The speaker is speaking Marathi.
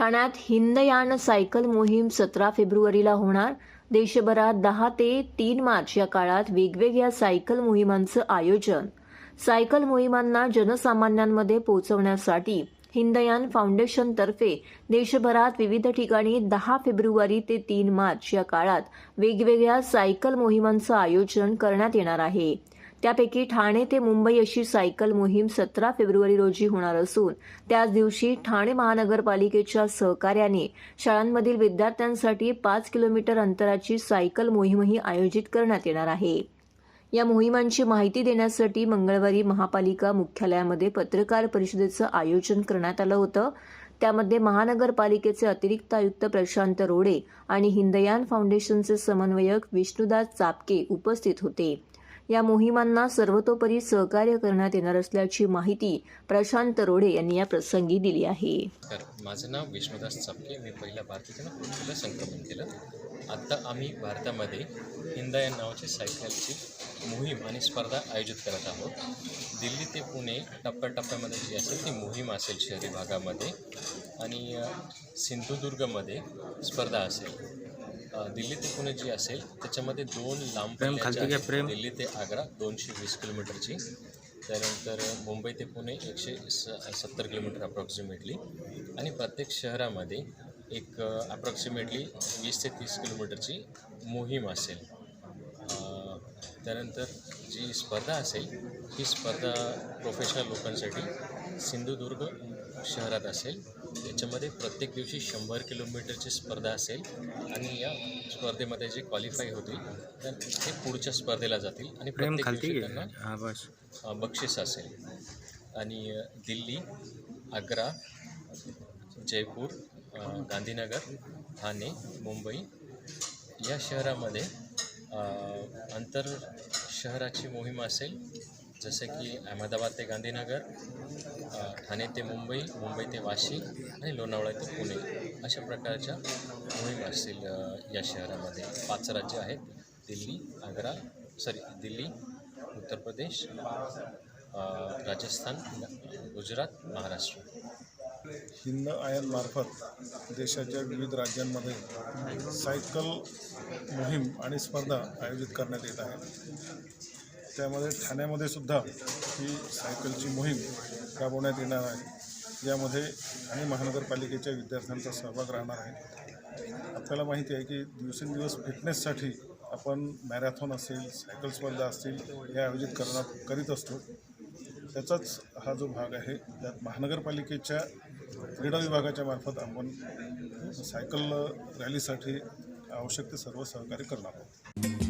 ठाण्यात हिंदयान सायकल मोहीम सतरा फेब्रुवारीला होणार. देशभरात दहा ते तीन मार्च या काळात वेगवेगळ्या सायकल मोहिमांचं आयोजन. सायकल मोहिमांना जनसामान्यांमध्ये पोहोचवण्यासाठी हिंदयान फाउंडेशनतर्फे देशभरात विविध ठिकाणी दहा फेब्रुवारी ते तीन मार्च या काळात वेगवेगळ्या सायकल मोहिमांचं आयोजन करण्यात येणार आहे. त्यापैकी ठाणे ते मुंबई अशी सायकल मोहीम सतरा फेब्रुवारी रोजी होणार असून त्याच दिवशी ठाणे महानगरपालिकेच्या सहकार्याने शाळांमधील विद्यार्थ्यांसाठी पाच किलोमीटर अंतराची सायकल मोहीमही आयोजित करण्यात येणार आहे. या मोहिमांची माहिती देण्यासाठी मंगळवारी महापालिका मुख्यालयामध्ये पत्रकार परिषदेचं आयोजन करण्यात आलं होतं. त्यामध्ये महानगरपालिकेचे अतिरिक्त आयुक्त प्रशांत रोडे आणि हिंदयान फाउंडेशनचे समन्वयक विष्णुदास चापके उपस्थित होते. या मोहिमांना सर्वतोपरी सहकार्य करण्यात येणार असल्याची माहिती प्रशांत रोडे यांनी या प्रसंगी दिली आहे. तर माझं नाव विष्णुदास चपके. मी पहिल्या भारतीय संक्रमण केलं. आत्ता आम्ही भारतामध्ये हिंदा या नावाची सायकलची मोहीम आणि स्पर्धा आयोजित करत आहोत. दिल्ली ते पुणे टप्प्याटप्प्यामध्ये जी असेल ती मोहीम असेल शहरी भागामध्ये आणि सिंधुदुर्गमध्ये स्पर्धा असेल. दिल्ली ते पुणे जी असेल त्याच्यामध्ये दोन लांब. दिल्ली ते आग्रा दोनशे वीस किलोमीटरची. त्यानंतर मुंबई ते पुणे एकशे स सत्तर किलोमीटर अप्रॉक्सिमेटली आणि प्रत्येक शहरामध्ये एक अप्रॉक्सिमेटली वीस ते तीस किलोमीटरची मोहीम असेल. त्यानंतर जी स्पर्धा असेल ही स्पर्धा प्रोफेशनल लोकांसाठी सिंधुदुर्ग शहरात असेल. याच्यामध्ये प्रत्येक दिवशी शंभर किलोमीटरची स्पर्धा असेल आणि या स्पर्धेमध्ये जे क्वालिफाय होतील तर ते पुढच्या स्पर्धेला जातील आणि प्रत्येक दिवशी त्यांना बक्षीस असेल. आणि दिल्ली आग्रा जयपूर गांधीनगर ठाणे मुंबई या शहरामध्ये आंतर शहराची मोहीम असेल जसं की अहमदाबाद ते गांधीनगर ठाणे ते मुंबई मुंबई ते वाशी आणि लोणावळा ते पुणे अशा प्रकारच्या मोहीम असतील या शहरामध्ये. पाच राज्य आहेत दिल्ली आग्रा सॉरी दिल्ली उत्तर प्रदेश राजस्थान गुजरात महाराष्ट्र. हिंद आयनमार्फत देशाच्या विविध राज्यांमध्ये सायकल मोहीम आणि स्पर्धा आयोजित करण्यात येत आहे. त्यामध्ये ठाण्यामध्ये सुद्धा ही सायकलची मोहीम राबवण्यात येणार आहे. यामध्ये ठाणे महानगरपालिकेच्या विद्यार्थ्यांचा सहभाग राहणार आहे. आपल्याला माहिती आहे की दिवसेंदिवस फिटनेससाठी आपण मॅरॅथॉन असेल सायकल स्पर्धा असतील हे आयोजित करणार करीत असतो. त्याचाच हा जो भाग आहे त्यात महानगरपालिकेच्या क्रीडा विभागाच्या मार्फत आपण सायकल रॅलीसाठी आवश्यक ते सर्व सहकार्य करणार आहोत.